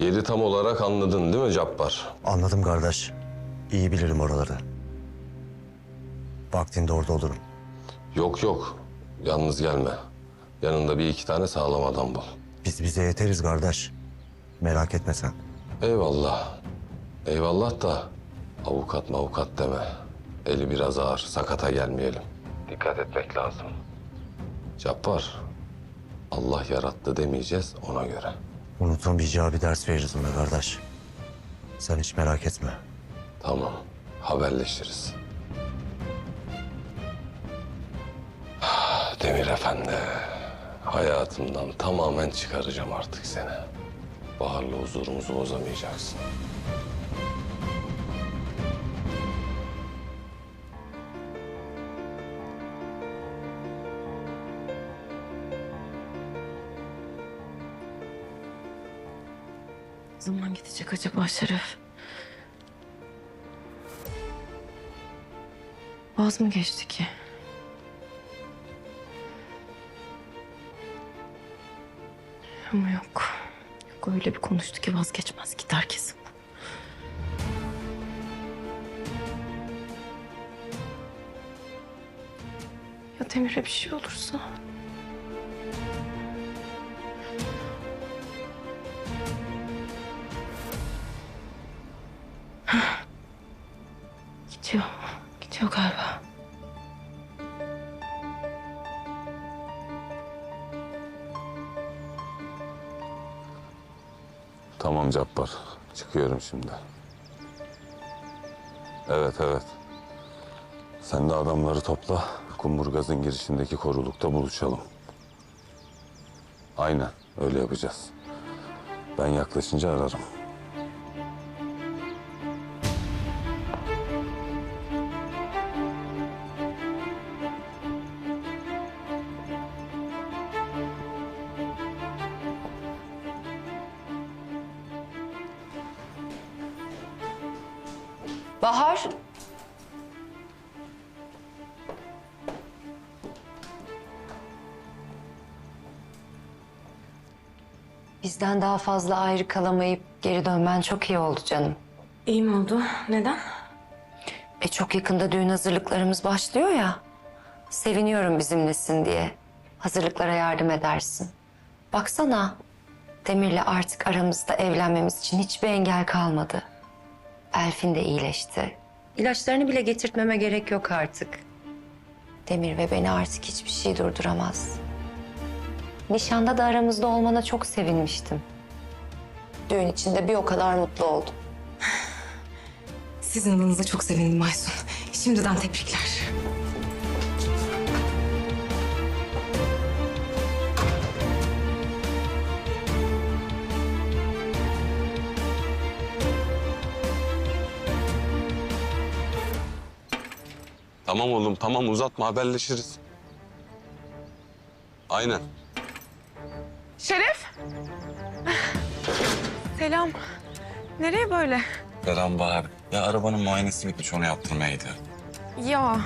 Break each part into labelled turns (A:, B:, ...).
A: Yeri tam olarak anladın değil mi Cabbar?
B: Anladım kardeş. İyi bilirim oraları. Vaktinde orada olurum.
A: Yok yok. Yalnız gelme. Yanında bir iki tane sağlam adam bul.
B: Biz bize yeteriz kardeş. Merak etme sen.
A: Eyvallah. Eyvallah da avukat avukat deme. Eli biraz ağır. Sakata gelmeyelim. Dikkat etmek lazım. Cabbar. Allah yarattı demeyeceğiz ona göre.
B: Unutamayacağı bir ders veririz ona kardeş. Sen hiç merak etme.
A: Tamam. Haberleşiriz. Demir Efendi. Hayatımdan tamamen çıkaracağım artık seni. Bahar'la huzurumuzu bozamayacaksın.
C: Zaman gidecek acaba Şeref? Vaz mı geçti ki? Ama yok. Yok öyle bir konuştu ki vazgeçmez gider kesin. Ya Demir'e bir şey olursa? Gidiyor galiba.
A: Tamam Cabbar. Çıkıyorum şimdi. Evet evet. Sen de adamları topla. Kumburgaz'ın girişindeki korulukta buluşalım. Aynen öyle yapacağız. Ben yaklaşınca ararım.
D: Bahar. Bizden daha fazla ayrı kalamayıp geri dönmen çok iyi oldu canım.
C: İyi mi oldu? Neden?
D: E çok yakında düğün hazırlıklarımız başlıyor ya. Seviniyorum bizimlesin diye. Hazırlıklara yardım edersin. Baksana. Demir'le artık aramızda evlenmemiz için hiçbir engel kalmadı. Elfin de iyileşti. İlaçlarını bile getirtmeme gerek yok artık. Demir ve beni artık hiçbir şey durduramaz. Nişanda da aramızda olmana çok sevinmiştim. Düğün içinde bir o kadar mutlu oldum.
C: Sizin adınıza çok sevindim Aysun. Şimdiden tebrikler.
A: Tamam oğlum tamam uzatma haberleşiriz. Aynen.
E: Şeref. Selam. Nereye böyle?
F: Selam Bahar. Ya arabanın muayenesi bitmiş onu yaptırmaya gidiyorum.
E: Ya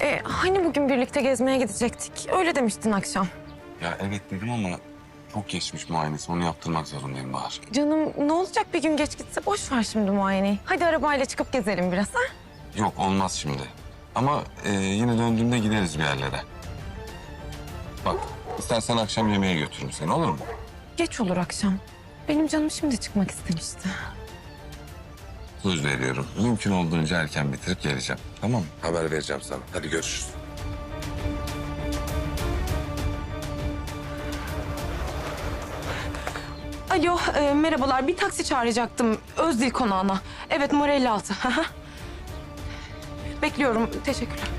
E: e, hani bugün birlikte gezmeye gidecektik? Öyle demiştin akşam.
F: Ya evet dedim ama çok geçmiş muayenesi onu yaptırmak zorundayım Bahar.
E: Canım ne olacak bir gün geç gitse boş ver şimdi muayeneyi. Hadi arabayla çıkıp gezelim biraz ha?
F: Yok olmaz şimdi. Ama e, yine döndüğümde gideriz bir yerlere. Bak istersen akşam yemeğe götürürüm seni olur mu?
E: Geç olur akşam. Benim canım şimdi çıkmak istemişti.
F: Söz veriyorum. Mümkün olduğunca erken bitirip geleceğim. Tamam mı? Haber vereceğim sana. Hadi görüşürüz.
E: Alo e, merhabalar bir taksi çağıracaktım Özdil konağına. Evet numara 56. Bekliyorum teşekkürler.